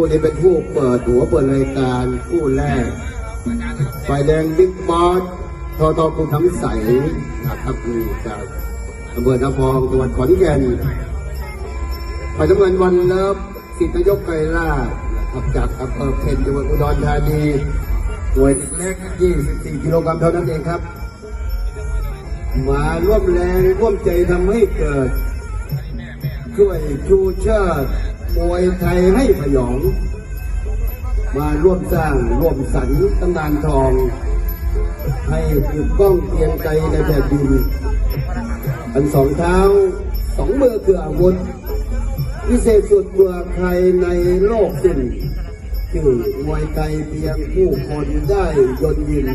ผู้นี้เป็นผู้เปิดหัวเปิดรายการผู้แรกฝ่ายแดงบิ๊กบอสทอทอคุณทั้งใสนะครับนี่จากอำเภอนาพองจังหวัดขอนแก่นฝ่ายน้ำเงินวันเลิฟสิทธิยกไกรล่าชนะครับจากอำเภอเพนจังหวัดอุดรธานีหน่วยเล็ก24กิโลกรัมเท่านั้นเองครับ มาร่วมแรงร่วมใจทำให้เกิดช่วยชูเชิด มวยไทยให้พยอง มาร่วมสร้างร่วมสรรตำนานทอง ให้ถูกต้องเกียงไกรในแผ่นดินอันสองเท้าสองมือคืออาวุธวิเศษสุดเมื่อใครในโลกสิ้นคือมวยไทยเพียงผู้คนได้ยนยิน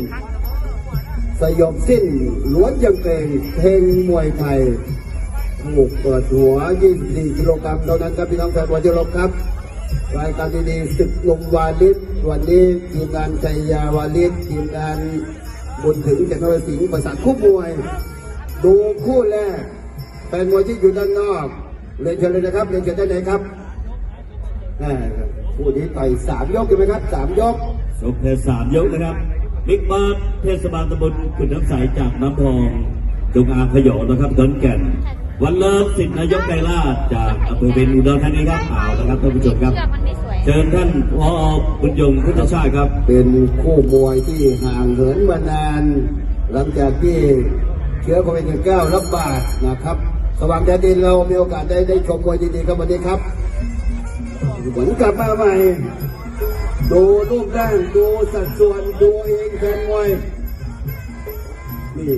สยบสิ้นล้วนยังเป็นเพลงมวยไทย ถูเปิดหัว 24กิโลกรัมเท่านั้นครับพี่น้องแฟนบอลที่เครพครับ รายการดีๆศึกลมวาลิศวันนี้ทีมงานชัยยาวาลิศทีมงานบุญถึงจักรสิงห์ประสานคู่มวย ดูคู่แรกแฟนมวยที่อยู่ด้านนอกเรียนเชิญเลยนะครับเรียนเชิญได้เลยครับแหม่คู่นี้ต่อยสามยกใช่ไหมครับสามยกสมเพชสามยกนะครับบิ๊กบาสเทศบาลตำบลขุนน้ำใสจากน้ำพองจงอางพยอนะครับขอนแก่น วันเลิศสิทธินายกไกรลาชจากอำเภอเบญอุดรธานีครับเอาละครับท่านผู้ชมครับเชือกมันไม่สวย เชิญท่านพอบุญยงพุทธชาติครับ เป็นคู่มวยที่ห่างเหินมานาน หลังจากที่เชื้อโควิด 19 ระบาดนะครับ สว่างแดนดินเรามีโอกาสได้ได้ชมมวยดีๆครับวันนี้ครับเหมือนกลับมาใหม่ ดูรูปร่างดูสัดส่วนดูเองแฟนมวยนี่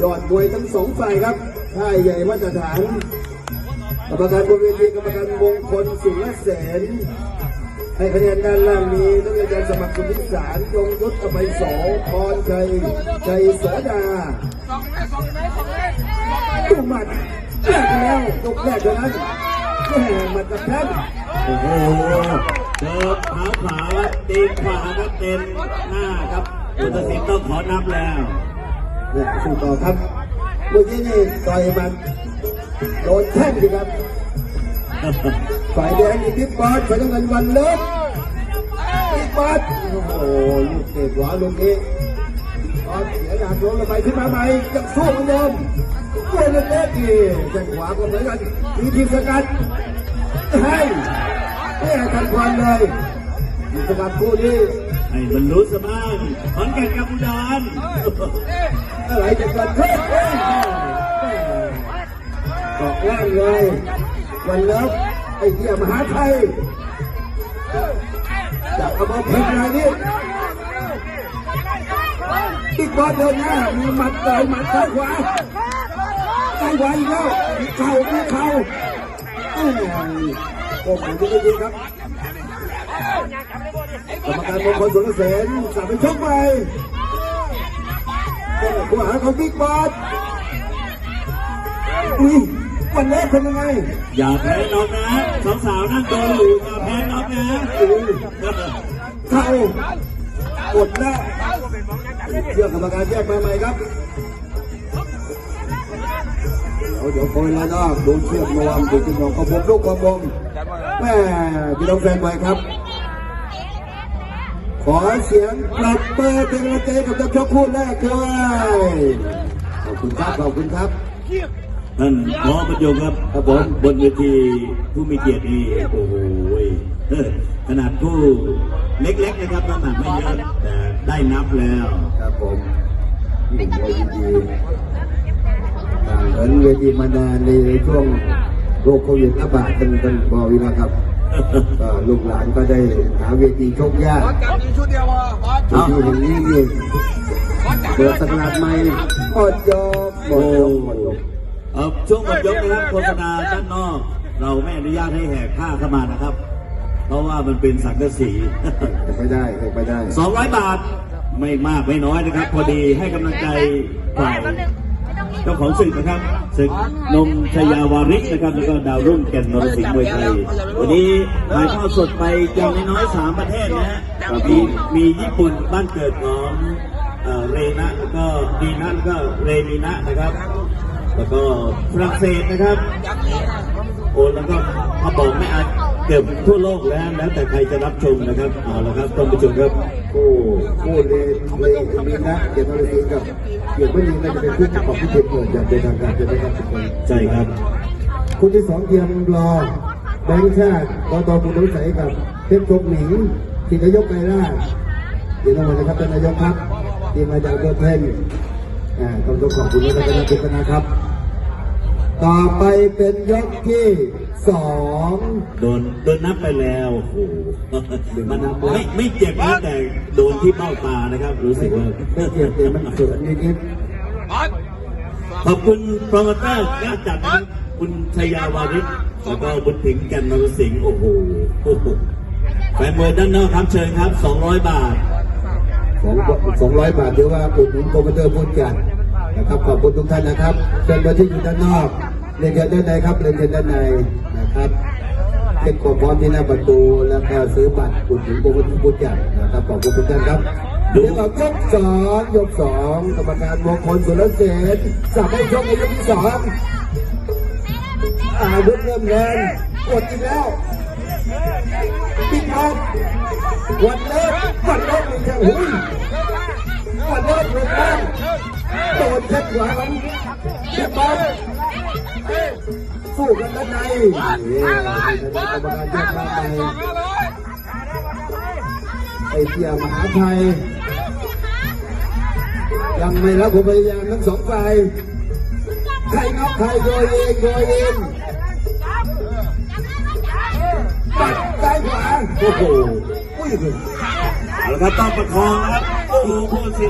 ยอดมวยทั้งสองฝ่ายครับ ค่ายใหญ่มาตรฐานกรรมการบนเวทีกรรมการมงคลสุรเสนให้คะแนนด้านล่างนี้นักเรียนอาจารย์สมัครคุณพิสารยงยุทธอภัยโสพรชัยชัยโสดาตุ้มหมัดแรกแล้วตกแรกเท่านั้นแม่หมัดกับแทนโอ้โหเจอเท้าขวาครับตีนขวาครับเต็มหน้าครับพุทธศิลป์ต้องขอนับแล้วเนี่ยสู้ต่อครับ เมื่อกี้นี่ต่อยมันโดนแท่งดีครับ ฝ่ายแดงนี่บิ๊กบอสฝ่ายน้ำเงินวันเลิศบิ๊กบอสโอ้โหลูกเตะขวาลูกนี้บอสเสียหลักลงลงไปขึ้นมาใหม่ยังสู้เหมือนเดิมตัวเล็กๆนี่แข้งขวาก็เหมือนกันมีทีมสกัดให้ไม่ให้ทันควันเลยทีมสกัดคู่นี้ ให้บรรลุสบ้างขอนแก่นกับอุดรอะไรจะเกิดขึ้นเกาะล่างเลยวันเลิฟไอ้เหี้ยมหาไทยจากอำเภอเพ็ญรายนี้บิ๊กบอสเดินหน้ามีหมัดต่อยหมัดซ้ายขวาซ้ายขวาอีกแล้วมีเข่ามีเข่าโอ้ยโอ้โหดูดีครับ กรรมการมงคลสุรเสนสั่งไปชกไปผู้หาของบิ๊กบอสอุ้ยวันแรกเป็นยังไง อย่าแพ้น็อกนะสาวนั่งดูอยู่อย่าแพ้น็อกนะอุ้ยเข่ากดหน้าเรื่องกรรมการแยกมาใหม่ครับเดี๋ยวเดี๋ยวคอยแล้วนอกดูเชือกนวมดูจุดของกระผมลูกกระผมแม่พี่น้องแฟนบอยครับ ขอเสียงปรบมือเป็นกำลังใจกับนักชกคู่แรกด้วยขอบคุณครับ ขอบคุณครับท่านพอประยงครับครับผมบนเวทีผู้มีเกียรตินี่โอ้โหเฮ้ยขนาดผู้เล็กๆนะครับน้ำหนักไม่เยอะแต่ได้นับแล้ว ครับผมยินดียินดีอ่าเหมือนเวทีมานานในช่วงโรคโควิดระบาดกันกันบอวินะครับ ก็ลูกหลานก็ได้หาเวทีชกยากจับอีกชุดเดียวพอพอที่ที่แห่งนี้นี่เปิดตลาดใหม่หมดยกหมดยกหมดยกเออช่วงหมดยกนะครับโฆษณาด้านนอก เราไม่อนุญาตให้แหกค่าเข้ามานะครับ เพราะว่ามันเป็นสังกะสีเป็นไปได้เป็นไปได้200บาทไม่มากไม่น้อยนะครับ พอดีให้กำลังใจฝ่าย เจ้าของศึกนะครับศึกนมชยาวาริศนะครับแล้วก็ดาวรุ่งแก่นนรสิงห์มวยไทยวันนี้ถ่ายทอดสดไปอย่างน้อยสามประเทศนะฮะมีมีญี่ปุ่นบ้านเกิดของเอ่อเรนะแล้วก็ดีนะแล้วก็เรนีนะนะครับ แล้วก็ฝรั่งเศสนะครับโอ้แล้วก็มาบอกไม่อาจเกือบทั่วโลกแล้วแล้วแต่ใครจะรับชมนะครับเอาละครับท่านผู้ชมครับผู้ผู้เล่นเลยมีนะเกียรตินรสิงห์กับ เกียรติไม่มีน่าจะเป็นคู่ของพิเศษเกิดอย่างเป็นทางการจะได้ครับทุกคนใช่ครับคู่ที่สองเทียมรอแบงค์ชาติตอตอคุณต้องใสกับเพชรชกหนิงที่นายกไกรราเดี๋ยวต้องมานะครับท่านนายกครับที่มาจากเบอร์เพนอ่าต้องต้องขอบคุณท่านนายกนะครับ ต่อไปเป็นยกที่สองโดนโดนนับไปแล้วโอ้โหมันไม่ไม่เจ็บนะแต่โดนที่เบ้าตานะครับ รู้สึกว่าไม่เกียรติมันเขินนิดบัตรขอบคุณโปรโมเตอร์กล้าจัดนะครับคุณชยาวาริศแล้วก็บุญถึงแกันนรสิงห์โอ้โหโอ้โหแฟนมวยด้านนอกครับเชิญครับ 200 บาทๆสองสองร้อยบาทเดี๋ยวว่าอุดหนุนโปรโมเตอร์พูดกัน นะครับขอบคุณทุกท่านนะครับเชิญมาที่อยู่ด้านนอกเรียนเชิญด้านในครับเรียนเชิญด้านในนะครับเป็นความพร้อมที่หน้าประตูแล้วก็ซื้อบัตรอุดหนุนโปรโมเตอร์พูดกันนะครับขอบคุณทุกท่านครับดี๋ยวเรายกสองยกสองกรรมการมงคลสุรเสนสั่งให้ยกในยกที่สองอาวุธเริ่มแรงกดอีกแล้วบิ๊กบอลวันเลิกวันเลิกมีแค่หุ้ยวันเลิกเลยบ้านโด นแค่ขวาของบิ๊กบอลสู้กันด้านในนี่กรรมการแยกมาไปไอเสียมหาไทยยังไม่รับผมพยายามทั้งสองฝ่ายใครนับใครโดยเองโดยเองปัดซ้ายขวาโอ้โหอุ้ยเลยเอาละครับต้องประคองนะครับโอ้โหผู้ตัดสิ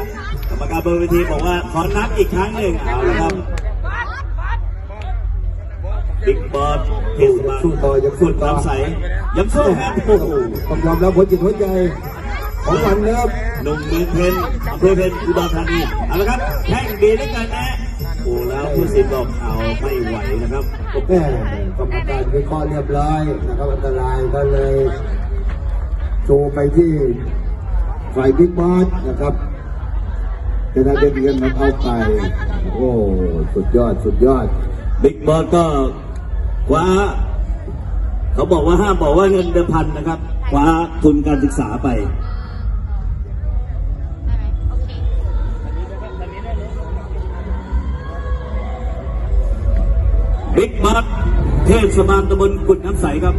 รรมการบนเวทีบอกว่าขอนับอีกครั้งหนึ่งเอาละครับบิ๊กบอสเทศบาลสู้ต่อยังสู้สุดต่อน้ำใสยังสู้ครับโอ้โหต้องยอมรับหัวจิตหัวใจของมันนะครับหนุ่มเมืองเพนอำเภอเพนอุดรธานีเอาละครับแข่งดีด้วยกันนะโอ้แล้วผู้สินบอกเอาไม่ไหวนะครับแม่กรรมการวิเคราะห์เรียบร้อยนะครับอันตรายก็เลยโชว์ไปที่ฝ่ายบิ๊กบอสนะครับ จะได้เป็นเงินมาเอาไป โอ้สุดยอดสุดยอด บิ๊กบอสก็คว้า เขาบอกว่าห้ามบอกว่าเงินเดิมพันนะครับ คว้าทุนการศึกษาไปบิ๊กบอสเทศบาลตำบลกุดน้ำใสครับ